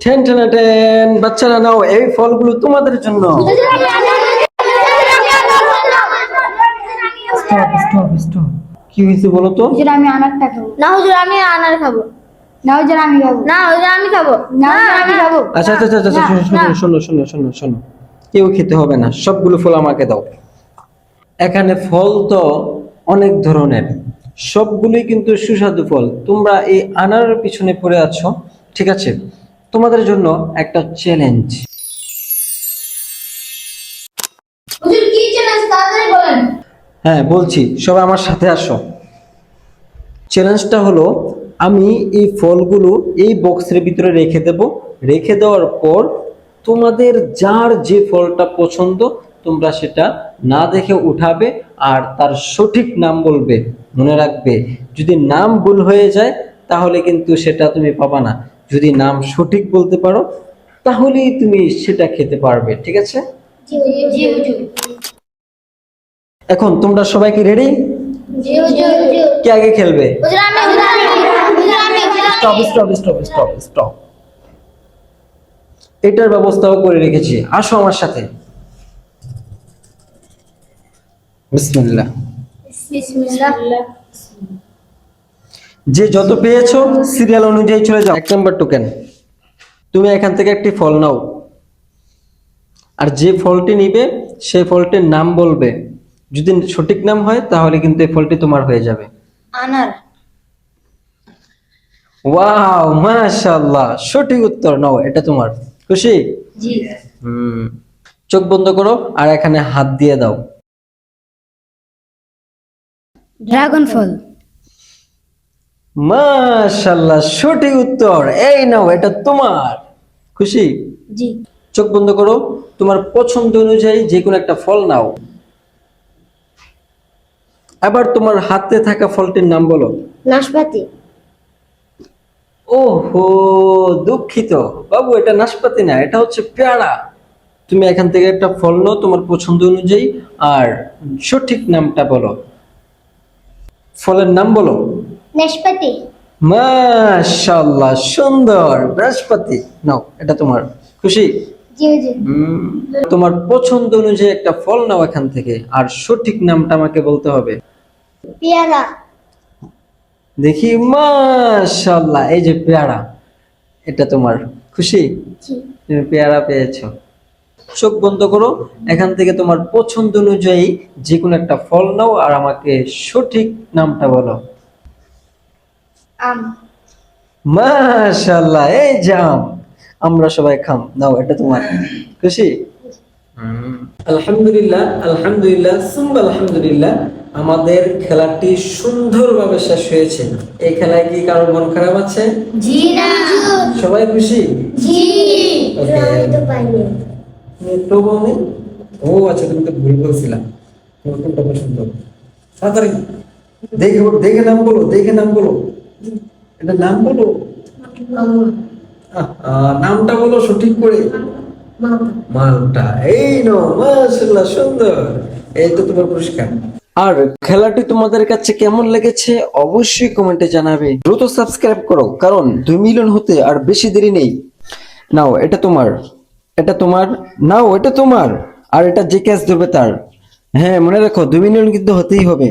Ten ten ten বাচ্চারা নাও এই ফলগুলো তোমাদের জন্য। স্টপ স্টপ স্টপ কি হয়েছে বলো তো? হুজুর আমি আনারটা খাব। না হুজুর আমি আনার খাব। না হুজুর আমি খাব। না হুজুর আমি খাব। না আমি খাব। আচ্ছা আচ্ছা আচ্ছা আচ্ছা, শোনো শোনো শোনো শোনো শোনো। কেউ খেতে হবে না সবগুলো ফল আমাকে দাও। এখানে ফল তো অনেক ধরনের সবগুলোই কিন্তু সুস্বাদু ফল। তোমরা এই আনার পিছনে পড়ে আছো ঠিক আছে? তোমাদের জন্য একটা চ্যালেঞ্জ হুজুর কি চ্যালেঞ্জ তাড়াতাড়ি বলেন। হ্যাঁ বলছি সবাই আমার সাথে আসো। চ্যালেঞ্জটা হলো আমি এই ফলগুলো এই বক্সের ভিতরে রেখে দেব। রেখে দেওয়ার পর তোমাদের যার যে ফলটা পছন্দ তোমরা সেটা না দেখে উঠাবে আর তার সঠিক নাম বলবে মনে রাখবে। যদি নাম ভুল হয়ে যায় তাহলে কিন্তু সেটা তুমি পাবা না। যদি নাম সঠিক বলতে পারো তাহলেই তুমি সেটা খেতে পারবে ঠিক আছে? এখন তোমরা সবাই কি রেডি কে আগে খেলবে? স্টপ স্টপ স্টপ এটার ব্যবস্থাও করে রেখেছি। আসো আমার সাথে। বিসমিল্লাহ। বিসমিল্লাহ। যে যত পেয়েছ সিরিয়াল অনুযায়ী চলে যাও। এক নম্বর টোকেন তুমি এখান থেকে একটি ফল নাও। আর যে ফলটি নিবে সেই ফলটির নাম বলবে। যদি সঠিক নাম হয় তাহলে কিন্তু এই ফলটি তোমার হয়ে যাবে। আনার। ওয়াও মাশাআল্লাহ সঠিক উত্তর নাও এটা তোমার। খুশি? জি। হুম চোখ বন্ধ করো আর এখানে হাত দিয়ে দাও। ড্রাগন ফল। মাশাআল্লাহ সঠিক উত্তর। এই নাও এটা তোমার। খুশি? জি। চোখ বন্ধ করো। তোমার পছন্দ অনুযায়ী যে কোনো একটা ফল নাও। আবার তোমার হাতে থাকা ফলটির নাম বলো। নাশপাতি। ওহো দুঃখিত। বাবু এটা নাশপাতি না এটা হচ্ছে পেয়ারা। তুমি এখান থেকে একটা ফল নাও তোমার পছন্দ অনুযায়ী। আর সঠিক নামটা বলো। ফলের নাম বলো। নাশপাতি মাশাআল্লাহ সুন্দর। বৃহস্পতি। নাও এটা তোমার। খুশি? তোমার পছন্দ অনুযায়ী একটা ফল নাও এখান থেকে আর সঠিক নামটা আমাকে বলতে হবে। পেয়ারা। দেখি মাশাআল্লাহ এই যে পেয়ারা এটা তোমার। খুশি? তুমি পেয়ারা পেয়েছ। চোখ বন্ধ করো এখান থেকে তোমার পছন্দ অনুযায়ী যে কোনো একটা ফল নাও আর আমাকে সঠিক নামটা বলো। আম। মাশাআল্লাহ এই জাম। আমরা সবাই খাম। নাও এটা তোমার। খুশি? আলহামদুলিল্লাহ আলহামদুলিল্লাহ সুম্বা আলহামদুলিল্লাহ। আমাদের খেলাটি সুন্দরভাবে শেষ হয়েছে। এই খেলায় কি কারও মন খারাপ আছে? জি না। সবাই খুশি? জি। তো পাইনি একটু বলনি ও আচ্ছা তুমি তো ভুল বলছিলাম তোমার কোনটা পছন্দ? তাড়াতাড়ি। দেখে দেখে নাম বলো দেখে নাম বলো। এটা নাম বলো? নামটা বলো সঠিক করে। মালটা। এই নো মাশাআল্লাহ, সুন্দর। এই তো তোমার পুরস্কার। আর খেলাটি তোমাদের কাছে কেমন লেগেছে অবশ্যই কমেন্টে জানাবে। দ্রুত সাবস্ক্রাইব করো, কারণ দুই মিলিয়ন হতে আর বেশি দেরি নেই। নাও, এটা তোমার। এটা তোমার। নাও, এটা তোমার। আর এটা যে ক্যাচ ধরবে তার। হ্যাঁ মনে রাখো, দুই মিলিয়ন কিন্তু হতেই হবে।